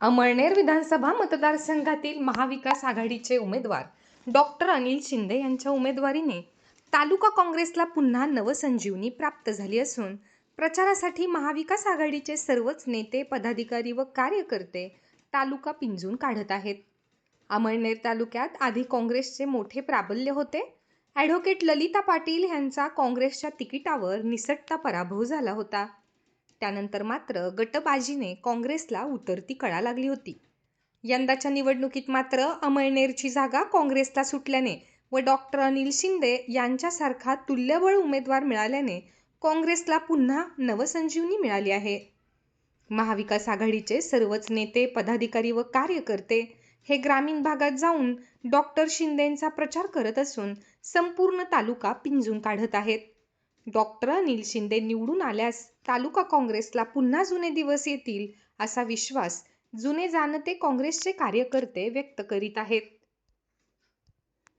अमळनेर विधानसभा मतदारसंघातील महाविकास आघाडीचे उमेदवार डॉक्टर अनिल शिंदे यांच्या उमेदवारीने तालुका काँग्रेसला पुन्हा नवसंजीवनी प्राप्त झाली असून प्रचारासाठी महाविकास आघाडीचे सर्वच नेते पदाधिकारी व कार्यकर्ते तालुका पिंजून काढत आहेत. अमळनेर तालुक्यात आधी काँग्रेसचे मोठे प्राबल्य होते. ॲडव्होकेट ललिता पाटील यांचा काँग्रेसच्या तिकिटावर निसटता पराभव झाला होता. त्यानंतर मात्र गटबाजीने काँग्रेसला उतरती कळा लागली होती. यंदाच्या निवडणुकीत मात्र अमळनेरची जागा काँग्रेसला सुटल्याने व डॉक्टर अनिल शिंदे यांच्यासारखा तुल्यबळ उमेदवार मिळाल्याने काँग्रेसला पुन्हा नवसंजीवनी मिळाली आहे. महाविकास आघाडीचे सर्वच नेते पदाधिकारी व कार्यकर्ते हे ग्रामीण भागात जाऊन डॉक्टर शिंदेंचा प्रचार करत असून संपूर्ण तालुका पिंजून काढत आहेत. डॉक्टर अनिल शिंदे निवडून आल्यास तालुका काँग्रेसला पुन्हा जुने दिवस येतील असा विश्वास जुने जाणते काँग्रेसचे कार्यकर्ते व्यक्त करीत आहेत.